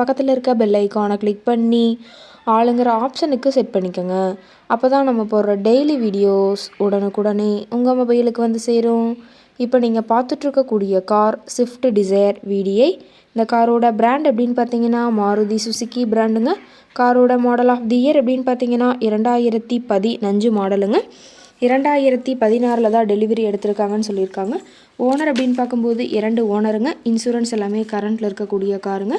பக்கத்தில் இருக்க பெல் ஐக்கானை கிளிக் பண்ணி ஆளுங்கிற ஆப்ஷனுக்கு செட் பண்ணிக்கோங்க. அப்போ தான் நம்ம போடுற டெய்லி வீடியோஸ் உடனுக்குடனே உங்கள் மொபைலுக்கு வந்து சேரும். இப்போ நீங்கள் பார்த்துட்ருக்கக்கூடிய கார் ஸ்விஃப்ட் டிசையர் விடிஐ இந்த காரோட பிராண்ட் அப்படின்னு பார்த்தீங்கன்னா மாருதி சுசுக்கி பிராண்டுங்க காரோட மாடல் ஆஃப் தி இயர் அப்படின்னு பார்த்தீங்கன்னா இரண்டாயிரத்தி பதினஞ்சு மாடலுங்க இரண்டாயிரத்தி பதினாறில் தான் டெலிவரி எடுத்திருக்காங்கன்னு சொல்லியிருக்காங்க. ஓனர் அப்படின்னு பார்க்கும்போது இரண்டு ஓனருங்க இன்சூரன்ஸ் எல்லாமே கரண்ட்டில் இருக்கக்கூடிய காருங்க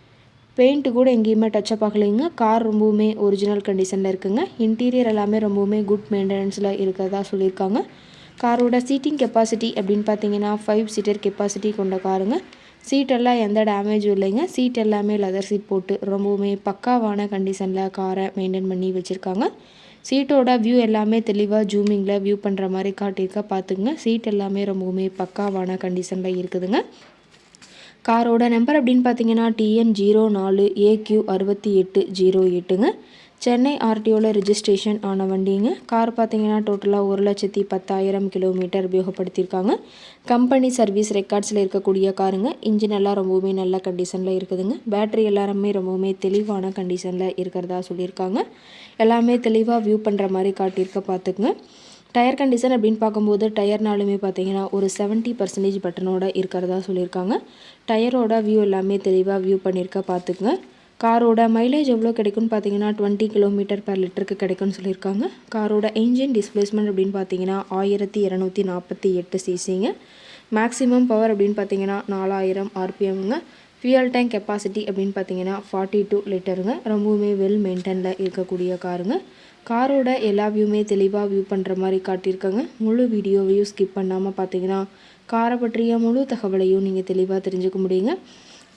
பெயிண்ட்டு கூட எங்கேயுமே டச்சப் ஆகலைங்க. கார் ரொம்பவுமே ஒரிஜினல் கண்டிஷனில் இருக்குங்க. இன்டீரியர் எல்லாமே ரொம்பவுமே குட் மெயின்டெனன்ஸில் இருக்கிறதா சொல்லியிருக்காங்க. காரோட சீட்டிங் கெப்பாசிட்டி அப்படின்னு பார்த்தீங்கன்னா ஃபைவ் சீட்டர் கெப்பாசிட்டி கொண்ட காருங்க சீட்டெல்லாம் எந்த டேமேஜும் இல்லைங்க. சீட் எல்லாமே லெதர் சீட் போட்டு ரொம்பவுமே பக்காவான கண்டிஷனில் காரை மெயின்டைன் பண்ணி வச்சுருக்காங்க. சீட்டோட வியூ எல்லாமே தெளிவாக ஜூமிங்கில் வியூ பண்ணுற மாதிரி காட்டியிருக்கா பார்த்துக்குங்க. சீட் எல்லாமே ரொம்பவுமே பக்காவான கண்டிஷனில் இருக்குதுங்க. காரோட நம்பர் அப்படின்னு பார்த்தீங்கன்னா டிஎன் ஜீரோ நாலு ஏக்யூ அறுபத்தி எட்டு ஜீரோ எட்டுங்க. சென்னை ஆர்டிஓவில் ரிஜிஸ்ட்ரேஷன் ஆன வண்டிங்க. கார் பார்த்தீங்கன்னா டோட்டலாக ஒரு லட்சத்தி பத்தாயிரம் கிலோமீட்டர் உபயோகப்படுத்தியிருக்காங்க. கம்பெனி சர்வீஸ் ரெக்கார்ட்ஸில் இருக்கக்கூடிய காருங்க. இன்ஜின் எல்லாம் ரொம்பவுமே நல்ல கண்டிஷனில் இருக்குதுங்க. பேட்ரி எல்லாருமே ரொம்பவுமே தெளிவான கண்டிஷனில் இருக்கிறதா சொல்லியிருக்காங்க. எல்லாமே தெளிவாக வியூ பண்ணுற மாதிரி காட்டியிருக்க பார்த்துக்குங்க. டயர் கண்டிஷன் அப்படின்னு பார்க்கும்போது டயர்னாலுமே பார்த்தீங்கன்னா ஒரு செவன்ட்டி பர்சன்டேஜ் பட்டனோட இருக்கிறதா சொல்லியிருக்காங்க. டயரோட வியூ எல்லாமே தெளிவாக வியூ பண்ணியிருக்க பார்த்துக்குங்க. காரோட மைலேஜ் எவ்வளோ கிடைக்கும்னு பார்த்தீங்கன்னா டுவெண்ட்டி கிலோமீட்டர் பர் லிட்டருக்கு கிடைக்கும்னு சொல்லியிருக்காங்க. காரோட இன்ஜின் டிஸ்பிளேஸ்மெண்ட் அப்படின்னு பார்த்தீங்கன்னா ஆயிரத்தி இரநூத்தி நாற்பத்தி எட்டு சிசிங்க மேக்ஸிமம் பவர் அப்படின்னு பார்த்தீங்கன்னா நாலாயிரம் ஆர்பிஎம்ங்க ஃபியூயல் டேங்க் கெப்பாசிட்டி அப்படின்னு பார்த்தீங்கன்னா ஃபார்ட்டி டூ லிட்டருங்க. ரொம்பவுமே வெல் மெயின்டைனில் இருக்கக்கூடிய காருங்க. காரோட எல்லா வியூமே தெளிவாக வியூ பண்ணுற மாதிரி காட்டியிருக்கேங்க. முழு வீடியோவையும் ஸ்கிப் பண்ணாமல் பார்த்தீங்கன்னா காரை பற்றிய முழு தகவலையும் நீங்கள் தெளிவாக தெரிஞ்சுக்க முடியுங்க.